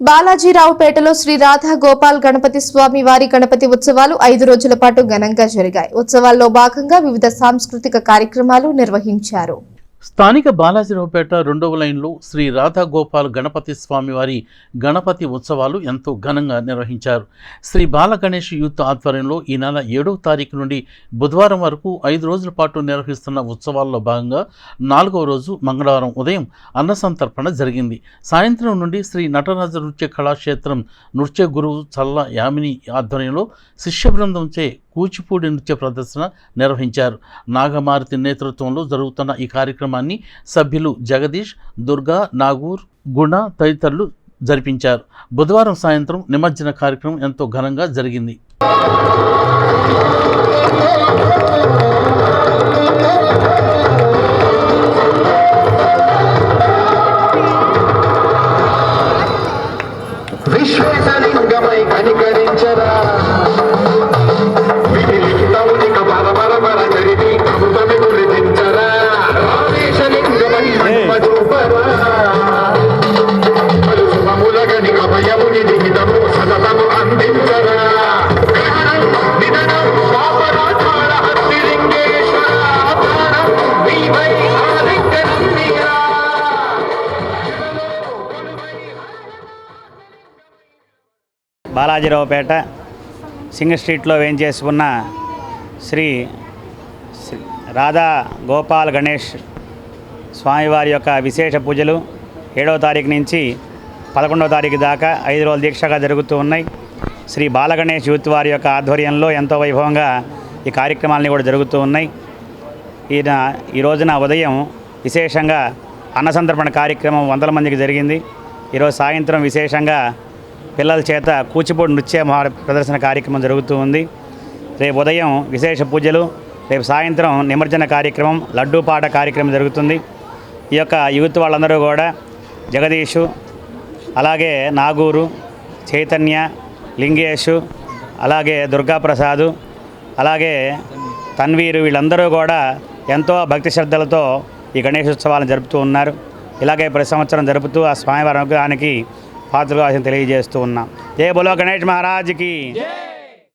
బాలాజీరావుపేటలో శ్రీ రాధా గోపాల్ గణపతి స్వామి వారి గణపతి ఉత్సవాలు ఐదు రోజుల పాటు ఘనంగా జరిగాయి. ఉత్సవాల్లో భాగంగా వివిధ సాంస్కృతిక కార్యక్రమాలు నిర్వహించారు. స్థానిక బాలాజీరావుపేట రెండవ లైన్లో శ్రీ రాధాగోపాల్ గణపతి స్వామివారి గణపతి ఉత్సవాలు ఎంతో ఘనంగా నిర్వహించారు. శ్రీ బాల గణేష్ యూత్ ఆధ్వర్యంలో ఈ నెల ఏడవ తారీఖు నుండి బుధవారం వరకు ఐదు రోజుల పాటు నిర్వహిస్తున్న ఉత్సవాల్లో భాగంగా నాలుగవ రోజు మంగళవారం ఉదయం అన్నసంతర్పణ జరిగింది. సాయంత్రం నుండి శ్రీ నటరాజ నృత్య కళాక్షేత్రం నృత్య గురువు చల్ల యామిని ఆధ్వర్యంలో శిష్య బృందంచే కూచిపూడి నృత్య ప్రదర్శన నిర్వహించారు. నాగమారుతి నేతృత్వంలో జరుగుతున్న ఈ కార్యక్రమాన్ని సభ్యులు జగదీష్ దుర్గా నాగూర్ గుణ తదితరులు జరిపించారు. బుధవారం సాయంత్రం నిమజ్జన కార్యక్రమం ఎంతో ఘనంగా జరిగింది. విశ్వేశలింగమై కనికరించరా. బాలాజీరావుపేట సింగ్ స్ట్రీట్లో వేయించేసి ఉన్న శ్రీ శ్రీ రాధా గోపాల్ గణేష్ స్వామివారి యొక్క విశేష పూజలు ఏడవ తారీఖు నుంచి పదకొండవ తారీఖు దాకా ఐదు రోజుల దీక్షగా జరుగుతూ ఉన్నాయి. శ్రీ బాలగణేష్ యూత్ వారి యొక్క ఆధ్వర్యంలో ఎంతో వైభవంగా ఈ కార్యక్రమాలని కూడా జరుగుతూ ఉన్నాయి. ఈయన ఈ రోజున ఉదయం విశేషంగా అన్నసంతర్పణ కార్యక్రమం వందల మందికి జరిగింది. ఈరోజు సాయంత్రం విశేషంగా పిల్లల చేత కూచిపూడి నృత్య మహా ప్రదర్శన కార్యక్రమం జరుగుతూ ఉంది. రేపు ఉదయం విశేష పూజలు రేపు సాయంత్రం నిమజ్జన కార్యక్రమం లడ్డూ పాట కార్యక్రమం జరుగుతుంది. ఈ యొక్క యూత్ వాళ్ళందరూ కూడా జగదీషు అలాగే నాగూరు చైతన్య లింగేషు అలాగే దుర్గాప్రసాదు అలాగే తన్వీరు వీళ్ళందరూ కూడా ఎంతో భక్తి శ్రద్ధలతో ఈ గణేశోత్సవాలను జరుపుతూ ఉన్నారు. ఇలాగే ప్రతి సంవత్సరం జరుపుతూ ఆ స్వామివారి అనుగ్రహానికి పాత్రలు తెలియజేస్తూ ఉన్నాం ఏ బోలో గణేష్ మహారాజ్కి